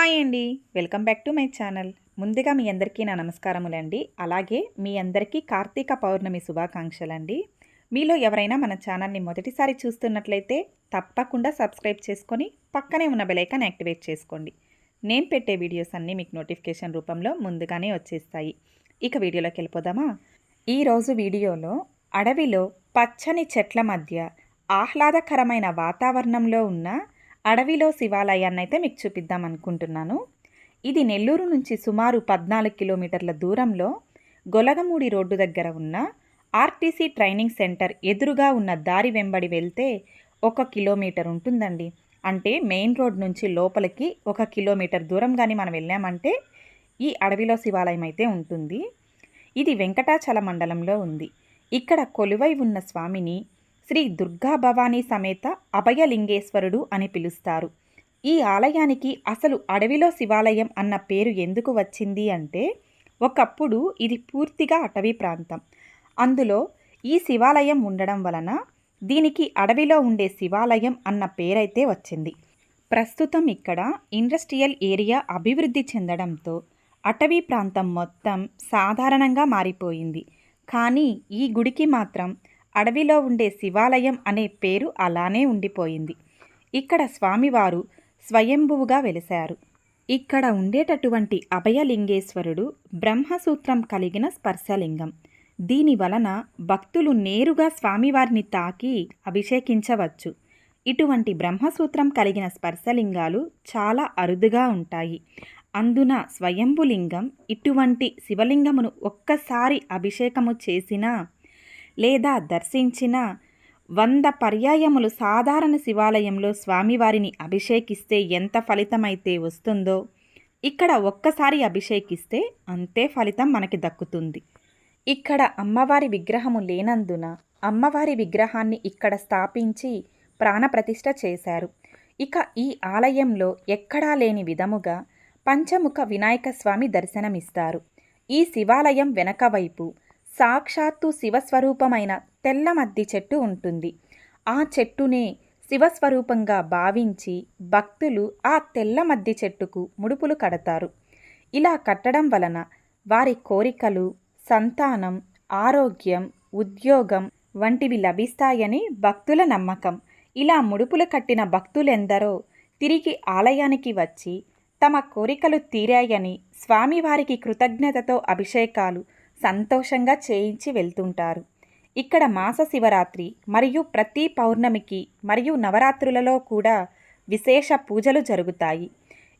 Hi అండి. Welcome back to my channel. ముందుగా మీ అందరికీ నా నమస్కారములండి. అలాగే మీ అందరికీ కార్తీక పౌర్ణమి శుభాకాంక్షలండి. మీలో ఎవరైనా మన ఛానల్ని మొదటిసారి చూస్తున్నట్లయితే తప్పకుండా సబ్స్క్రైబ్ చేసుకొని పక్కనే ఉన్న బెలైకాన్ యాక్టివేట్ చేసుకోండి. నేను పెట్టే వీడియోస్ అన్నీ మీకు నోటిఫికేషన్ రూపంలో ముందుగానే వచ్చేస్తాయి. ఇక వీడియోలోకి వెళ్ళిపోదామా? ఈరోజు వీడియోలో అడవిలో పచ్చని చెట్ల మధ్య ఆహ్లాదకరమైన వాతావరణంలో ఉన్న అడవిలో శివాలయాన్ని అయితే మీకు చూపిద్దాం అనుకుంటున్నాను. ఇది నెల్లూరు నుంచి సుమారు పద్నాలుగు కిలోమీటర్ల దూరంలో గొలగమూడి రోడ్డు దగ్గర ఉన్న ఆర్టీసీ ట్రైనింగ్ సెంటర్ ఎదురుగా ఉన్న దారి వెంబడి వెళ్తే ఒక కిలోమీటర్ ఉంటుందండి. అంటే మెయిన్ రోడ్ నుంచి లోపలికి ఒక కిలోమీటర్ దూరం కానీ మనం వెళ్ళామంటే ఈ అడవిలో శివాలయం అయితే ఉంటుంది. ఇది వెంకటాచల మండలంలో ఉంది. ఇక్కడ కొలువై ఉన్న స్వామిని శ్రీ దుర్గా భవానీ సమేత అభయలింగేశ్వరుడు అని పిలుస్తారు. ఈ ఆలయానికి అసలు అడవిలో శివాలయం అన్న పేరు ఎందుకు వచ్చింది అంటే ఒకప్పుడు ఇది పూర్తిగా అటవీ ప్రాంతం. అందులో ఈ శివాలయం ఉండడం వలన దీనికి అడవిలో ఉండే శివాలయం అన్న పేరైతే వచ్చింది. ప్రస్తుతం ఇక్కడ ఇండస్ట్రియల్ ఏరియా అభివృద్ధి చెందడంతో అటవీ ప్రాంతం మొత్తం సాధారణంగా మారిపోయింది. కానీ ఈ గుడికి మాత్రం అడవిలో ఉండే శివాలయం అనే పేరు అలానే ఉండిపోయింది. ఇక్కడ స్వామివారు స్వయంభువుగా వెలిశారు. ఇక్కడ ఉండేటటువంటి అభయలింగేశ్వరుడు బ్రహ్మసూత్రం కలిగిన స్పర్శలింగం. దీని వలన భక్తులు నేరుగా స్వామివారిని తాకి అభిషేకించవచ్చు. ఇటువంటి బ్రహ్మసూత్రం కలిగిన స్పర్శలింగాలు చాలా అరుదుగా ఉంటాయి. అందున స్వయంభులింగం ఇటువంటి శివలింగమును ఒక్కసారి అభిషేకము చేసినా లేదా దర్శించిన వంద పర్యాయములు సాధారణ శివాలయంలో స్వామివారిని అభిషేకిస్తే ఎంత ఫలితమైతే వస్తుందో ఇక్కడ ఒక్కసారి అభిషేకిస్తే అంతే ఫలితం మనకి దక్కుతుంది. ఇక్కడ అమ్మవారి విగ్రహము లేనందున అమ్మవారి విగ్రహాన్ని ఇక్కడ స్థాపించి ప్రాణప్రతిష్ఠ చేశారు. ఇక ఈ ఆలయంలో ఎక్కడా లేని విధముగా పంచముఖ వినాయక స్వామి దర్శనమిస్తారు. ఈ శివాలయం వెనక వైపు సాక్షాత్తు శివస్వరూపమైన తెల్ల మద్ది చెట్టు ఉంటుంది. ఆ చెట్టునే శివస్వరూపంగా భావించి భక్తులు ఆ తెల్ల మద్ది చెట్టుకు ముడుపులు కడతారు. ఇలా కట్టడం వలన వారి కోరికలు సంతానం ఆరోగ్యం ఉద్యోగం వంటివి లభిస్తాయని భక్తుల నమ్మకం. ఇలా ముడుపులు కట్టిన భక్తులెందరో తిరిగి ఆలయానికి వచ్చి తమ కోరికలు తీరాయని స్వామివారికి కృతజ్ఞతతో అభిషేకాలు సంతోషంగా చేయించి వెళ్తుంటారు. ఇక్కడ మాస శివరాత్రి మరియు ప్రతి పౌర్ణమికి మరియు నవరాత్రులలో కూడా విశేష పూజలు జరుగుతాయి.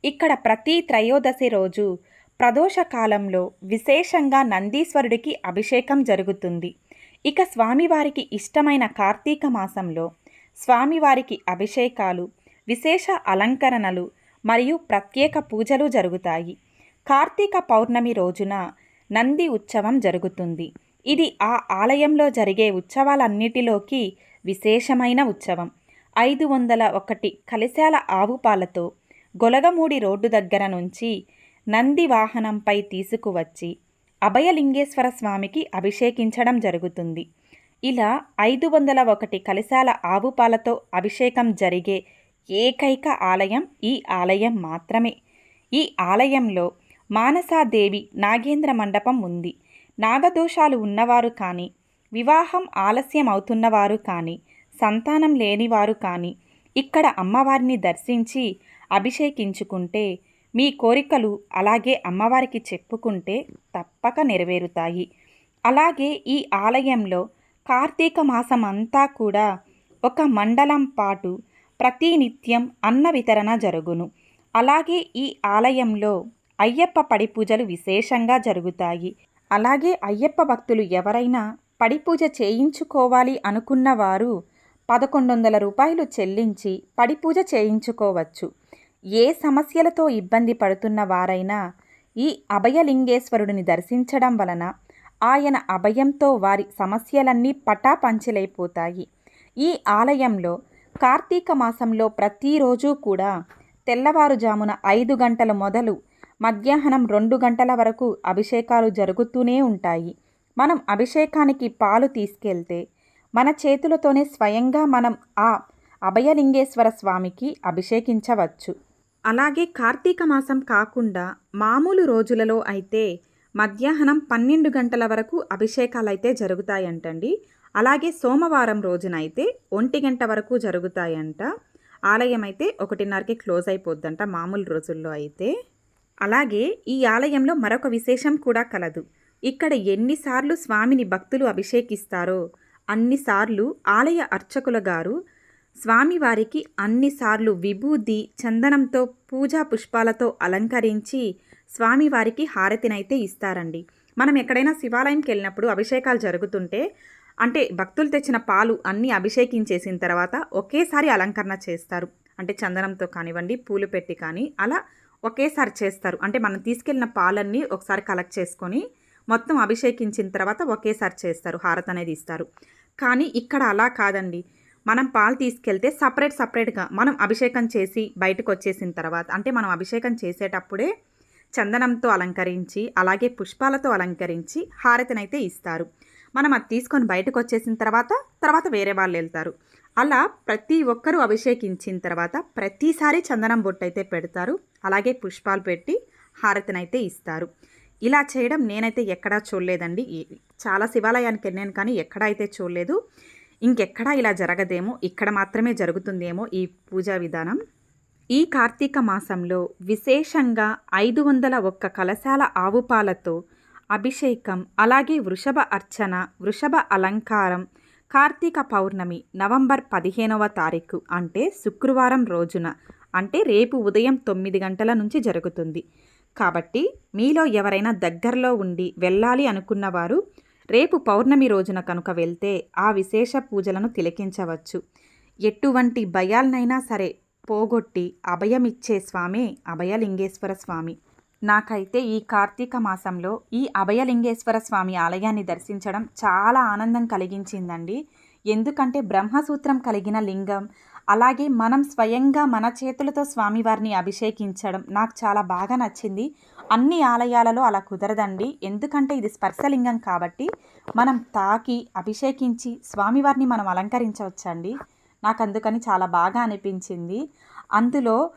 ఇక్కడ ప్రతి త్రయోదశి రోజు ప్రదోష కాలంలో విశేషంగా నందీశ్వరుడికి అభిషేకం జరుగుతుంది. ఇక స్వామివారికి ఇష్టమైన కార్తీక మాసంలో స్వామివారికి అభిషేకాలు విశేష అలంకరణలు మరియు ప్రత్యేక పూజలు జరుగుతాయి. కార్తీక పౌర్ణమి రోజున నంది ఉత్సవం జరుగుతుంది. ఇది ఆ ఆలయంలో జరిగే ఉత్సవాలన్నిటిలోకి విశేషమైన ఉత్సవం. ఐదు వందల ఒకటి కలిశాల ఆవు పాలతో గొలగమూడి రోడ్డు దగ్గర నుంచి నంది వాహనంపై తీసుకువచ్చి అభయలింగేశ్వర స్వామికి అభిషేకించడం జరుగుతుంది. ఇలా ఐదు వందల ఒకటి కలిశాల ఆవు పాలతో అభిషేకం జరిగే ఏకైక ఆలయం ఈ ఆలయం మాత్రమే. ఈ ఆలయంలో మానసాదేవి నాగేంద్ర మండపం ఉంది. నాగదోషాలు ఉన్నవారు కానీ వివాహం ఆలస్యం అవుతున్నవారు కానీ సంతానం లేనివారు కానీ ఇక్కడ అమ్మవారిని దర్శించి అభిషేకించుకుంటే మీ కోరికలు అలాగే అమ్మవారికి చెప్పుకుంటే తప్పక నెరవేరుతాయి. అలాగే ఈ ఆలయంలో కార్తీక మాసం అంతా కూడా ఒక మండలం పాటు ప్రతినిత్యం అన్న వితరణ జరుగును. అలాగే ఈ ఆలయంలో అయ్యప్ప పడి పూజలు విశేషంగా జరుగుతాయి. అలాగే అయ్యప్ప భక్తులు ఎవరైనా పడి పూజ చేయించుకోవాలి అనుకున్న వారు పదకొండు వందల రూపాయలు చెల్లించి పడి పూజ చేయించుకోవచ్చు. ఏ సమస్యలతో ఇబ్బంది పడుతున్న వారైనా ఈ అభయలింగేశ్వరుడిని దర్శించడం వలన ఆయన అభయంతో వారి సమస్యలన్నీ పటాపంచలైపోతాయి. ఈ ఆలయంలో కార్తీక మాసంలో ప్రతిరోజు కూడా తెల్లవారుజామున ఐదు గంటల మొదలు మధ్యాహ్నం రెండు గంటల వరకు అభిషేకాలు జరుగుతూనే ఉంటాయి. మనం అభిషేకానికి పాలు తీసుకెళ్తే మన చేతులతోనే స్వయంగా మనం ఆ అభయలింగేశ్వర స్వామికి అభిషేకించవచ్చు. అలాగే కార్తీక మాసం కాకుండా మామూలు రోజులలో అయితే మధ్యాహ్నం పన్నెండు గంటల వరకు అభిషేకాలు అయితే జరుగుతాయంటండి. అలాగే సోమవారం రోజునైతే ఒంటి గంట వరకు జరుగుతాయంట. ఆలయం అయితే ఒకటిన్నరకి క్లోజ్ అయిపోద్దంట మామూలు రోజుల్లో అయితే. అలాగే ఈ ఆలయంలో మరొక విశేషం కూడా కలదు. ఇక్కడ ఎన్నిసార్లు స్వామిని భక్తులు అభిషేకిస్తారో అన్నిసార్లు ఆలయ అర్చకుల గారు స్వామివారికి అన్నిసార్లు విభూది చందనంతో పూజా పుష్పాలతో అలంకరించి స్వామివారికి హారతినైతే ఇస్తారండి. మనం ఎక్కడైనా శివాలయంకి వెళ్ళినప్పుడు అభిషేకాలు జరుగుతుంటే అంటే భక్తులు తెచ్చిన పాలు అన్నీ అభిషేకించేసిన తర్వాత ఒకేసారి అలంకరణ చేస్తారు. అంటే చందనంతో కానివ్వండి పూలు పెట్టి కానీ అలా ఒకేసారి చేస్తారు. అంటే మనం తీసుకెళ్ళిన పాలన్నీ ఒకసారి కలెక్ట్ చేసుకొని మొత్తం అభిషేకించిన తర్వాత ఒకేసారి చేస్తారు. హారతి అనేది ఇస్తారు. కానీ ఇక్కడ అలా కాదండి. మనం పాలు తీసుకెళ్తే సపరేట్ సపరేట్గా మనం అభిషేకం చేసి బయటకు వచ్చేసిన తర్వాత అంటే మనం అభిషేకం చేసేటప్పుడే చందనంతో అలంకరించి అలాగే పుష్పాలతో అలంకరించి హారతినైతే ఇస్తారు. మనం అది తీసుకొని బయటకు వచ్చేసిన తర్వాత తర్వాత వేరే వాళ్ళు వెళ్తారు. అలా ప్రతి ఒక్కరూ అభిషేకించిన తర్వాత ప్రతిసారి చందనం బొట్టు అయితే పెడతారు. అలాగే పుష్పాలు పెట్టి హారతినైతే ఇస్తారు. ఇలా చేయడం నేనైతే ఎక్కడా చూడలేదండి. ఈ- చాలా శివాలయానికి వెళ్ళాను కానీ ఎక్కడా అయితే చూడలేదు. ఇంకెక్కడా ఇలా జరగదేమో ఇక్కడ మాత్రమే జరుగుతుందేమో ఈ పూజా విధానం. ఈ కార్తీక మాసంలో విశేషంగా ఐదు వందల ఒక్క కలశాల ఆవు పాలతో అభిషేకం అలాగే వృషభ అర్చన వృషభ అలంకారం కార్తీక పౌర్ణమి నవంబర్ పదిహేనవ తారీఖు అంటే శుక్రవారం రోజున అంటే రేపు ఉదయం తొమ్మిది గంటల నుంచి జరుగుతుంది. కాబట్టి మీలో ఎవరైనా దగ్గరలో ఉండి వెళ్ళాలి అనుకున్నవారు రేపు పౌర్ణమి రోజున కనుక వెళ్తే ఆ విశేష పూజలను తిలకించవచ్చు. ఎటువంటి భయాలనైనా సరే పోగొట్టి అభయమిచ్చే స్వామే అభయలింగేశ్వర స్వామి. నాకైతే ఈ కార్తీక మాసంలో ఈ అభయలింగేశ్వర స్వామి ఆలయాన్ని దర్శించడం చాలా ఆనందం కలిగించిందండి. ఎందుకంటే బ్రహ్మసూత్రం కలిగిన లింగం అలాగే మనం స్వయంగా మన చేతులతో స్వామివారిని అభిషేకించడం నాకు చాలా బాగా నచ్చింది. అన్ని ఆలయాలలో అలా కుదరదండి. ఎందుకంటే ఇది స్పర్శలింగం కాబట్టి మనం తాకి అభిషేకించి స్వామివారిని మనం అలంకరించవచ్చండి. నాకు అందుకని చాలా బాగా అనిపించింది. అందులో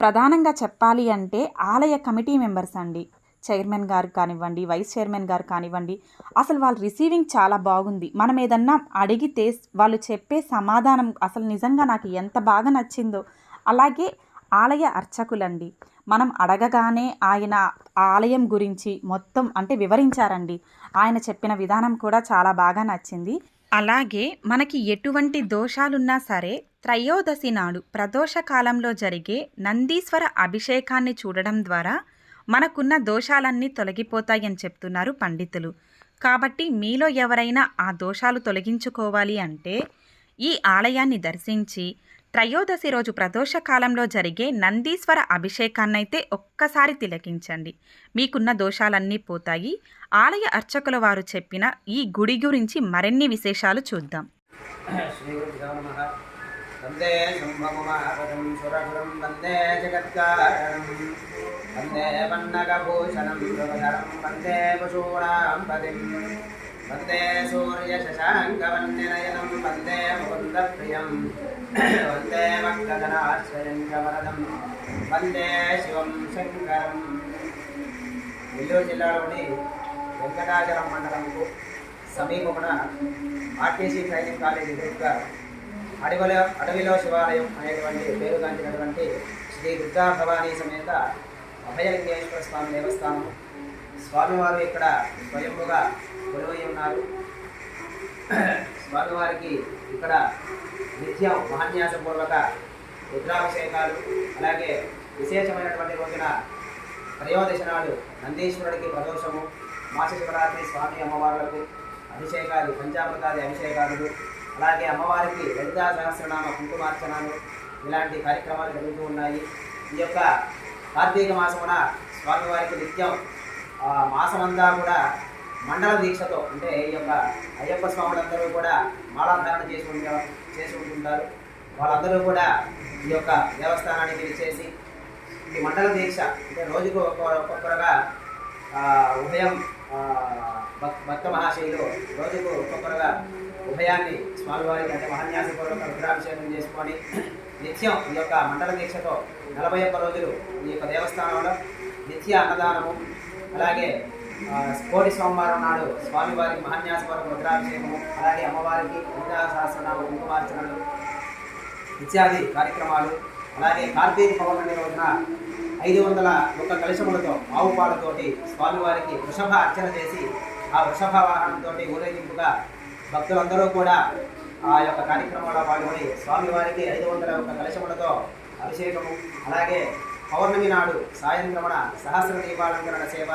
ప్రధానంగా చెప్పాలి అంటే ఆలయ కమిటీ మెంబర్స్ అండి. చైర్మన్ గారు కానివ్వండి వైస్ చైర్మన్ గారు కానివ్వండి అసలు వాళ్ళ రిసీవింగ్ చాలా బాగుంది. మనం ఏదన్నా అడిగితే వాళ్ళు చెప్పే సమాధానం అసలు నిజంగా నాకు ఎంత బాగా నచ్చిందో. అలాగే ఆలయ అర్చకులండి మనం అడగగానే ఆయన ఆలయం గురించి మొత్తం అంటే వివరించారండి. ఆయన చెప్పిన విధానం కూడా చాలా బాగా నచ్చింది. అలాగే మనకి ఎటువంటి దోషాలున్నా సరే త్రయోదశి నాడు ప్రదోష కాలంలో జరిగే నందీశ్వర అభిషేకాన్ని చూడడం ద్వారా మనకున్న దోషాలన్నీ తొలగిపోతాయని చెప్తున్నారు పండితులు. కాబట్టి మీలో ఎవరైనా ఆ దోషాలు తొలగించుకోవాలి అంటే ఈ ఆలయాన్ని దర్శించి త్రయోదశి రోజు ప్రదోష కాలంలో జరిగే నందీశ్వర అభిషేకాన్నైతే ఒక్కసారి తిలకించండి. మీకున్న దోషాలన్నీ పోతాయి. ఆలయ అర్చకుల వారు చెప్పిన ఈ గుడి గురించి మరిన్ని విశేషాలు చూద్దాం. वन्दे शम्भमुमापदं सुरगुरुं वन्दे जगत्कारणं वन्दे पन्नगभूषणं सुभधरं वन्दे पशूणां पदिं वन्दे सूर्यशशाङ्कवन्यनयनं वन्दे मुकुन्दप्रियं वन्दे मक्कदनाश्रयं च वरदं वन्दे శివం శంకరం నెల్లూరు జిల్లాలోని వెంకటాచలం మండలంకు సమీపమున ఆర్టీసీ ట్రైనింగ్ కాలేజ్ ఎదురుగా అడవిలో అడవిలో శివాలయం అనేటువంటి పేరుగాంచినటువంటి శ్రీ దుర్గా భవానీ సమేత అభయలింగేశ్వర స్వామి దేవస్థానం. స్వామివారు ఇక్కడ స్వయంభుగా కొలువై ఉన్నారు. స్వామివారికి ఇక్కడ నిత్యం మహాన్యాసపూర్వక రుద్రాభిషేకాలు అలాగే విశేషమైనటువంటి రోజున త్రయోదశ నాడు నందీశ్వరుడికి ప్రదోషము మాస శివరాత్రి స్వామి అమ్మవార్లకు అభిషేకాలు పంచామృతాది అభిషేకాలు అలాగే అమ్మవారికి లలితా సహస్రనామ కుంకుమార్చనలు ఇలాంటి కార్యక్రమాలు జరుగుతూ ఉన్నాయి. ఈ యొక్క కార్తీక మాసమున స్వామివారికి నిత్యం మాసమంతా కూడా మండల దీక్షతో అంటే ఈ యొక్క అయ్యప్ప స్వాములందరూ కూడా మాలాధారణ చేసి చేసుకుంటుంటారు వాళ్ళందరూ కూడా ఈ యొక్క దేవస్థానానికి విచ్చేసి ఈ మండల దీక్ష అంటే రోజుకు ఒక్కొక్క ఒక్కొక్కరుగా ఉదయం ఉభయం భక్త మహాశైలు రోజుకు ఒక్కొక్కరుగా ఉభయాన్ని స్వామివారికి అంటే మహాన్యాసపూర్వక రుద్రాభిషేకం చేసుకొని నిత్యం ఈ యొక్క మండల దీక్షతో నలభై ఒక్క రోజులు ఈ యొక్క దేవస్థానంలో నిత్య అన్నదానము అలాగే కోటి సోమవారం నాడు స్వామివారికి మహాన్యాసవరం రుద్రాభిషేకము అలాగే అమ్మవారికి లలితా సహస్రనామ కుంకుమార్చనలు ఇత్యాది కార్యక్రమాలు అలాగే కార్తీక పౌర్ణమి రోజున ఐదు వందల ఒక్క కలశములతో ఆవు పాలతోటి స్వామివారికి వృషభ అర్చన చేసి ఆ వృషభ వాహనంతో ఊరేగింపుగా భక్తులందరూ కూడా ఆ యొక్క కార్యక్రమంలో పాల్గొని స్వామివారికి ఐదు వందల యొక్క కలశములతో అభిషేకము అలాగే పౌర్ణమి నాడు సాయంత్రమున సహస్ర దీపాలంకరణ సేవ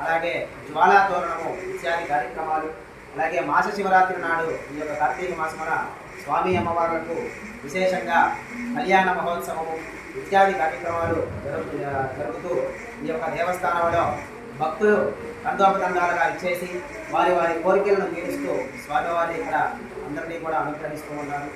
అలాగే జ్వాలాతోరణము ఇత్యాది కార్యక్రమాలు అలాగే మాస శివరాత్రి నాడు ఈ యొక్క కార్తీక మాసమున స్వామి అమ్మవార్లకు విశేషంగా కళ్యాణ మహోత్సవము ఇత్యాది కార్యక్రమాలు జరుగు జరుగుతూ ఈ యొక్క దేవస్థానంలో భక్తులు తందోపతండాలుగా ఇచ్చేసి వారి వారి కోరికలను తీరుస్తూ స్వామివారి ఇక్కడ అందరినీ కూడా అనుగ్రహిస్తూ ఉన్నారు.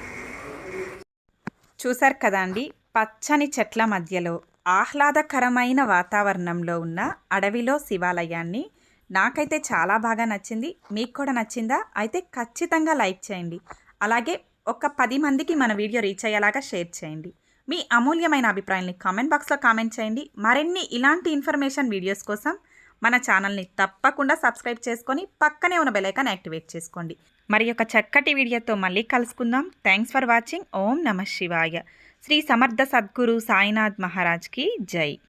చూశారు కదండి పచ్చని చెట్ల మధ్యలో ఆహ్లాదకరమైన వాతావరణంలో ఉన్న అడవిలో శివాలయాన్ని నాకైతే చాలా బాగా నచ్చింది. మీకు కూడా నచ్చిందా? అయితే ఖచ్చితంగా లైక్ చేయండి. అలాగే ఒక పది మందికి మన వీడియో రీచ్ అయ్యేలాగా షేర్ చేయండి. మీ అమూల్యమైన అభిప్రాయాన్ని కామెంట్ బాక్స్లో కామెంట్ చేయండి. మరిన్ని ఇలాంటి ఇన్ఫర్మేషన్ వీడియోస్ కోసం మన ఛానల్ని తప్పకుండా సబ్స్క్రైబ్ చేసుకొని పక్కనే ఉన్న బెలైకాన్ యాక్టివేట్ చేసుకోండి. మరి ఒక చక్కటి వీడియోతో మళ్ళీ కలుసుకుందాం. థ్యాంక్స్ ఫర్ వాచింగ్ ఓం నమ శివాయ. శ్రీ సమర్థ సద్గురు సాయినాథ్ మహారాజ్కి జై.